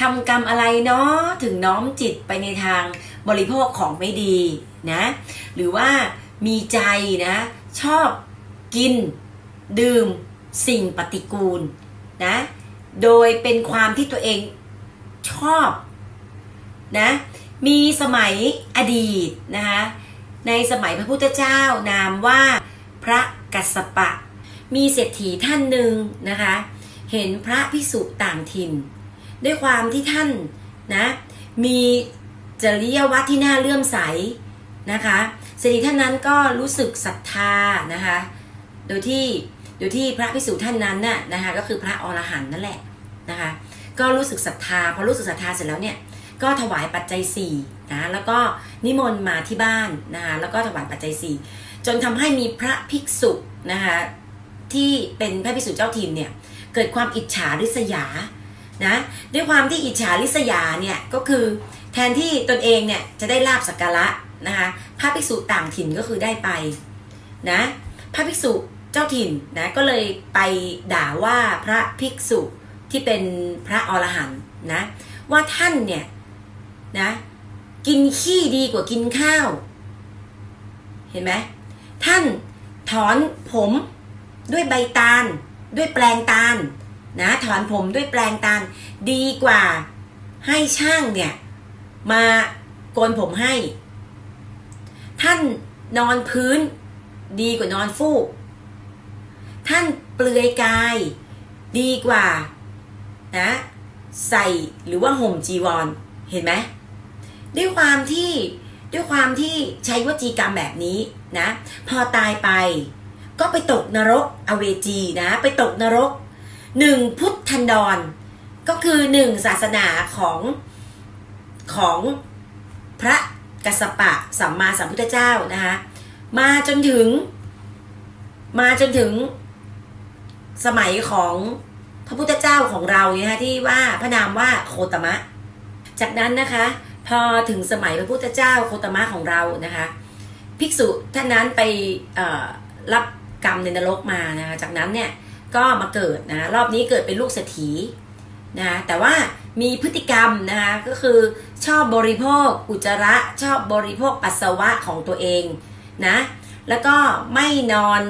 ทำกรรมอะไรเนาะถึงน้อมจิตไปในทางบริโภคของไม่ดีนะหรือว่ามีใจนะชอบกิน ดื่มสิ่งปฏิกูลนะโดยเป็นความที่ตัวเองชอบนะมีสมัยอดีตนะคะในสมัยพระพุทธเจ้านามว่าพระกัสสปะ มีเศรษฐีท่านหนึ่งนะคะเห็นพระพิสุต่างถิ่น ด้วยความที่ท่านนะมีจริยวัตรที่น่าเลื่อมใสนะคะเศรษฐีท่านนั้นก็รู้สึกศรัทธานะคะโดยที่โดยที่พระพิสุท่านนั้นน่ะนะคะก็คือพระอรหันต์นั่นแหละนะคะก็รู้สึกศรัทธาพอรู้สึกศรัทธาเสร็จแล้วเนี่ยก็ถวายปัจจัย4นะแล้วก็นิมนต์มาที่บ้านนะคะแล้วก็ถวายปัจจัย 4 จนทำให้มีพระภิกษุนะคะที่เป็นพระภิกษุเจ้าถิ่นเนี่ยเกิดความอิจฉาริษยา นะด้วยความที่อิจฉาริษยาเนี่ยก็คือแทนที่ตนเองเนี่ยจะได้ลาบสักการะนะคะพระภิกษุต่างถิ่นก็คือได้ไปนะพระภิกษุเจ้าถิ่นนะก็เลยไปด่าว่าพระภิกษุที่เป็นพระอรหันต์นะว่าท่านเนี่ยนะกินขี้ดีกว่ากินข้าว เห็นไหมท่านถอนผมด้วยใบตาล ด้วยแปลงตาล นะถอนผมด้วยแปลงตาลดีกว่าให้ช่างเนี่ย มาโกนผมให้ ท่านนอนพื้น ดีกว่านอนฟูก ท่านเปลือยกาย ดีกว่านะใส่หรือว่าห่มจีวรเห็นไหมด้วยความที่ด้วยความที่ใช้วจีกรรมแบบนี้นะ พอตายไป ก็ไปตกนรกอเวจีนะ ไปตกนรก หนึ่งพุทธันดร ก็คือหนึ่งศาสนาของของพระกัสสปะสัมมาสัมพุทธเจ้านะคะมาจนถึง มาจนถึงสมัยของพระพุทธเจ้าของเราเนี่ยนะคะที่ว่าพระนามว่าโคตมะ จากนั้นนะคะ พอถึงสมัยพระพุทธเจ้าโคตมะของเรานะคะ ภิกษุท่านนั้นไปรับกรรมในนรกมานะคะจากนั้นเนี่ย ก็มาเกิดนะรอบนี้เกิดเป็นลูกเศรษฐีนะแต่ว่ามีพฤติกรรมนะคะก็คือชอบบริโภคอุจจาระชอบบริโภคปัสสาวะของตัวเองนะแล้วก็ไม่นอน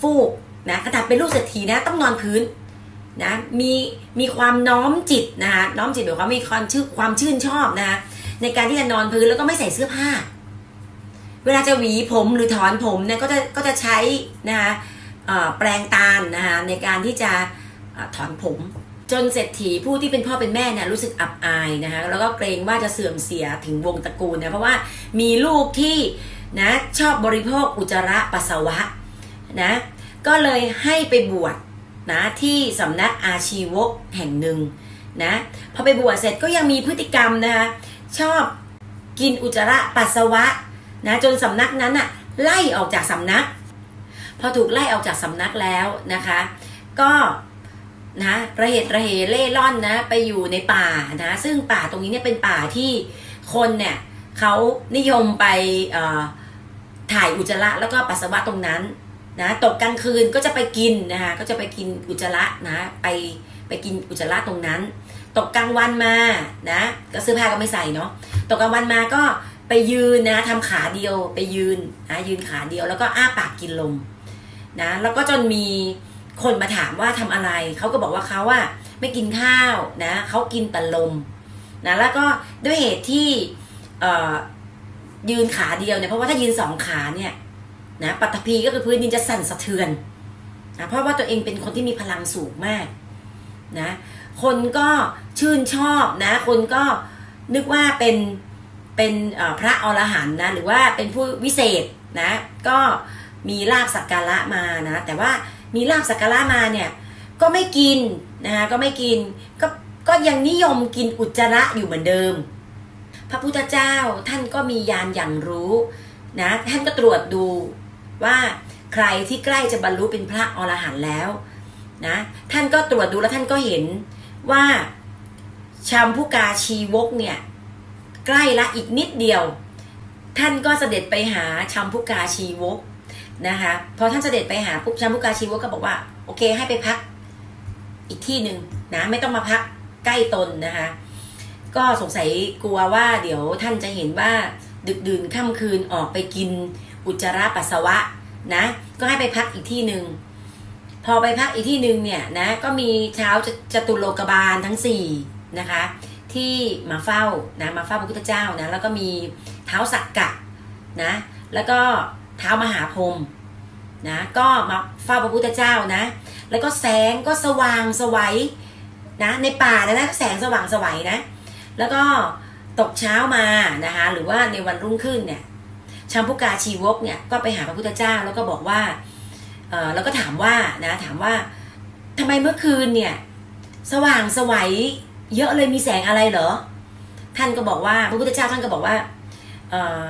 ฟูกนะขนาดเป็นลูกเศรษฐีนะต้องนอนพื้นนะมีมีความน้อมจิตนะคะน้อมจิตหมายความมีความชื่นความชื่นชอบนะคะในการที่จะนอนพื้นแล้วก็ไม่ใส่เสื้อผ้า เวลาจะหวีผมหรือถอนผมเนี่ยก็จะก็จะใช้นะคะ แปลงตาลนะคะในการที่จะอ่อถอนผม จนเศรษฐีผู้ที่เป็นพ่อเป็นแม่เนี่ยรู้สึกอับอายนะคะแล้วก็เกรงว่าจะเสื่อมเสียถึงวงตระกูลนะเพราะว่ามีลูกที่นะชอบบริโภคอุจจาระปัสสาวะนะก็เลยให้ไปบวชนะที่สำนักอาชีวกแห่งหนึ่งนะพอไปบวชเสร็จก็ยังมีพฤติกรรมนะคะชอบกินอุจจาระปัสสาวะนะจนสำนักนั้นอะไล่ออกจากสำนัก พอถูกไล่ออกจากสำนักแล้วนะคะ ก็นะระเหตุระเหเล่ร่อนนะไปอยู่ในป่านะซึ่งป่าตรงนี้เนี่ยเป็นป่าที่คนเนี่ยเขานิยมไปถ่ายอุจจาระแล้วก็ปัสสาวะตรงนั้นนะตกกลางคืนก็จะไปกินนะคะก็จะไปกินอุจจาระนะไปไปกินอุจจาระตรงนั้น ตกกลางวันมานะก็เสื้อผ้าก็ไม่ใส่เนาะตกกลางวันมาก็ไปยืนนะทำขาเดียวไปยืนนะยืนขาเดียวแล้วก็อ้าปากกินลม นะแล้วก็จนมีคนมาถามว่าทำอะไร เขาก็บอกว่าเขาอะไม่กินข้าวนะเขากินแต่ลมนะแล้วก็ด้วยเหตุที่ยืนขาเดียวเนี่ยเพราะว่าถ้ายืนสองขาเนี่ยนะปัตภีก็คือพื้นดินจะสั่นสะเทือนนะเพราะว่าตัวเองเป็นคนที่มีพลังสูงมากนะคนก็ชื่นชอบนะ คนก็นึกว่าเป็นเป็นพระอรหันต์นะหรือว่าเป็นผู้วิเศษนะก็ มีลาบสักการะมานะ แต่ว่ามีลาบสักการะมาเนี่ย ก็ไม่กินนะคะก็ไม่กินก็ก็ยังนิยมกินอุจจาระอยู่เหมือนเดิม พระพุทธเจ้าท่านก็มียานอย่างรู้นะท่านก็ตรวจดูว่าใครที่ใกล้จะบรรลุเป็นพระอรหันต์แล้วนะท่านก็ตรวจดูแล้วท่านก็เห็นว่าชามพุกาชีวกเนี่ยใกล้ละอีกนิดเดียว ท่านก็เสด็จไปหาชามพุกาชีวก นะคะพอท่านเสด็จไปหาปุ๊บชามพุกาชีวกก็บอกว่า โอเคให้ไปพักอีกที่หนึ่งนะไม่ต้องมาพักใกล้ตนนะคะก็สงสัยกลัวว่าเดี๋ยวท่านจะเห็นว่าดึกดื่นค่ำคืนออกไปกินอุจจาระปัสสาวะนะก็ให้ไปพักอีกที่หนึ่งพอไปพักอีกที่หนึ่งเนี่ยนะก็มีเช้าจจตุโลกบาลทั้งสี่นะคะที่มาเฝ้านะมาเฝ้าพระพุทธเจ้านะแล้วก็มีเท้าสักกะนะแล้วก็ เท้ามหาพรหมนะก็มาเฝ้าพระพุทธเจ้านะ แล้วก็แสงก็สว่างสวัยนะในป่านะนะแสงสว่างสวัยนะ แล้วก็ตกเช้ามานะคะหรือว่าในวันรุ่งขึ้นเนี่ยชัมพุกาชีวกเนี่ยก็ไปหาพระพุทธเจ้าแล้วก็บอกว่าเออแล้วก็ถามว่านะถามว่าทำไมเมื่อคืนเนี่ยสว่างสวัยเยอะเลยมีแสงอะไรเหรอ ท่านก็บอกว่าพระพุทธเจ้าท่านก็บอกว่าเออ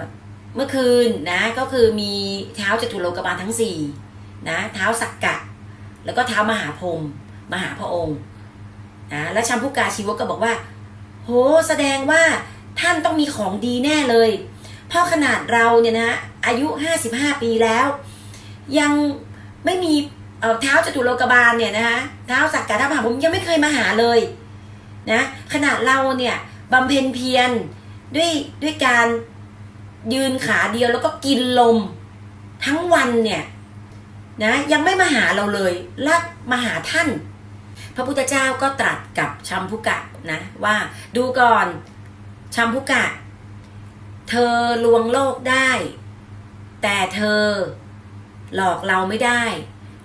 เมื่อคืนนะก็คือมีเท้าจตุโลกบาลทั้งสี่นะเท้าสักกะ แล้วก็เท้ามหาพรมมหาพระองค์นะและชัมพุกาชีวกก็บอกว่า โหแสดงว่าท่านต้องมีของดีแน่เลยเพราะขนาดเราเนี่ยนะอายุ 55 ปีแล้ว ยังไม่มีเอ่อเท้าจตุโลกบาลเนี่ยนะคะเท้าสักกะเท้ามหาพรมยังไม่เคยมาหาเลยนะขนาดเราเนี่ยบำเพ็ญเพียรด้วยด้วยการ ยืนขาเดียวแล้วก็กินลม ทั้งวันเนี่ยนะยังไม่มาหาเราเลยและมาหาท่าน พระพุทธเจ้าก็ตรัสกับชัมพุกะนะว่าดูก่อนชัมพุกะ เธอลวงโลกได้ แต่เธอหลอกเราไม่ได้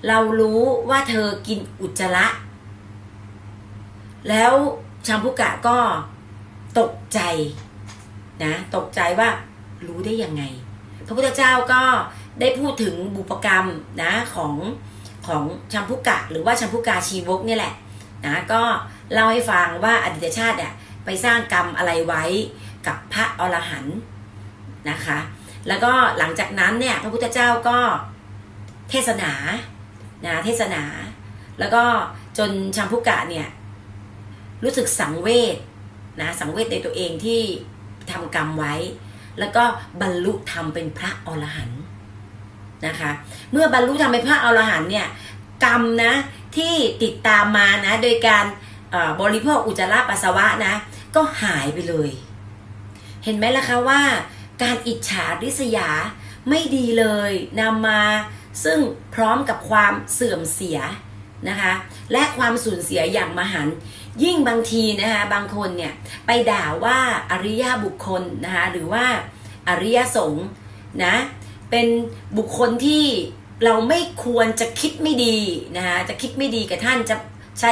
เรารู้ว่าเธอกินอุจจาระ แล้วชัมพุกะก็ตกใจนะตกใจว่า รู้ได้ยังไง พระพุทธเจ้าก็ได้พูดถึงบุปกรรมนะของของชัมพุกะ หรือว่าชัมพุกาชีวกเนี่ยแหละนะก็เล่าให้ฟังว่าอดีตชาติเนี่ยไปสร้างกรรมอะไรไว้กับพระอรหันต์นะคะ แล้วก็หลังจากนั้นเนี่ยพระพุทธเจ้าก็เทศนานะเทศนา แล้วก็จนชัมพุกะเนี่ยรู้สึกสังเวชนะสังเวชในตัวเองที่ทำกรรมไว้ แล้วก็บรรลุธรรมเป็นพระอรหันต์นะคะ เมื่อบรรลุธรรมเป็นพระอรหันต์เนี่ยกรรมนะที่ติดตามมานะโดยการบริโภคอุจจาระปัสสาวะนะ ก็หายไปเลย เห็นไหมล่ะคะว่า การอิจฉาริษยาไม่ดีเลยนำมาซึ่งพร้อมกับความเสื่อมเสียนะคะ และความสูญเสียอย่างมหันต์ ยิ่งบางทีนะคะบางคนเนี่ยไปด่าว่าอริยบุคคลนะคะหรือว่าอริยสงฆ์นะเป็นบุคคลที่เราไม่ควรจะคิดไม่ดีนะคะจะคิดไม่ดีกับท่านจะใช้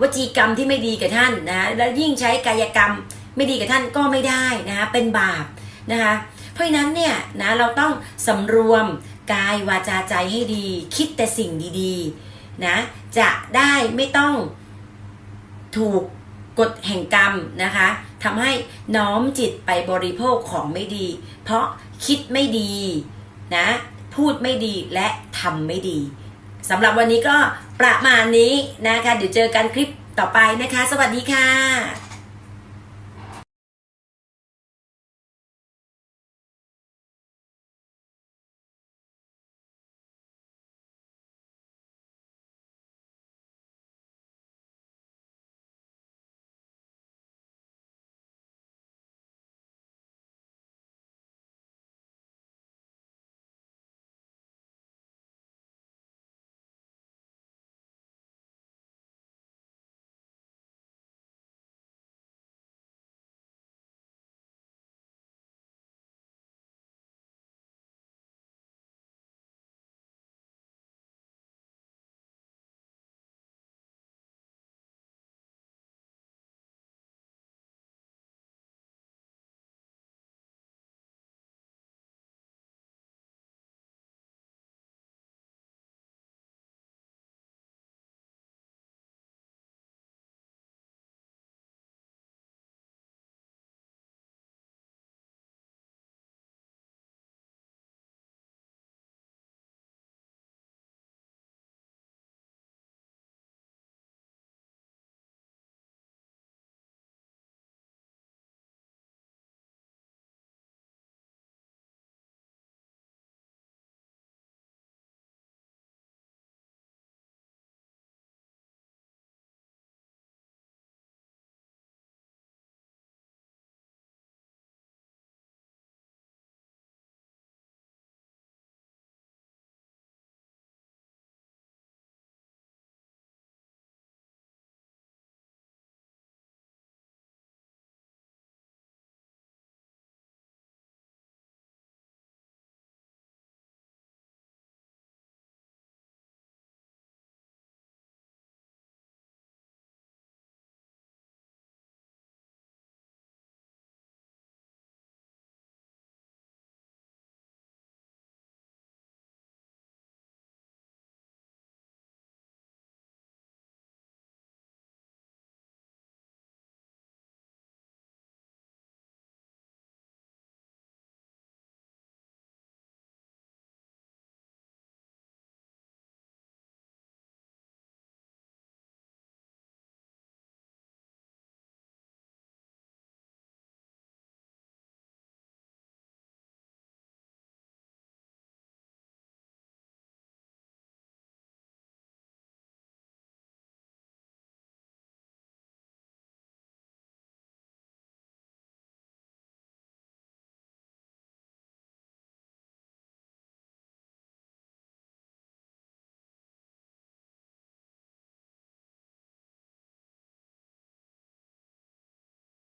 วจีกรรมที่ไม่ดีกับท่านนะะและยิ่งใช้กายกรรมไม่ดีกับท่านก็ไม่ได้นะคะเป็นบาปนะคะเพราะฉะนั้นเนี่ยนะเราต้องสำรวมกายวาจาใจให้ดี คิดแต่สิ่งดีๆนะจะได้ไม่ต้อง ถูกกฎแห่งกรรมนะคะทำให้น้อมจิตไปบริโภคของไม่ดี เพราะคิดไม่ดีนะพูดไม่ดีและทำไม่ดีสำหรับวันนี้ก็ประมาณนี้นะคะ เดี๋ยวเจอกันคลิปต่อไปนะคะ สวัสดีค่ะ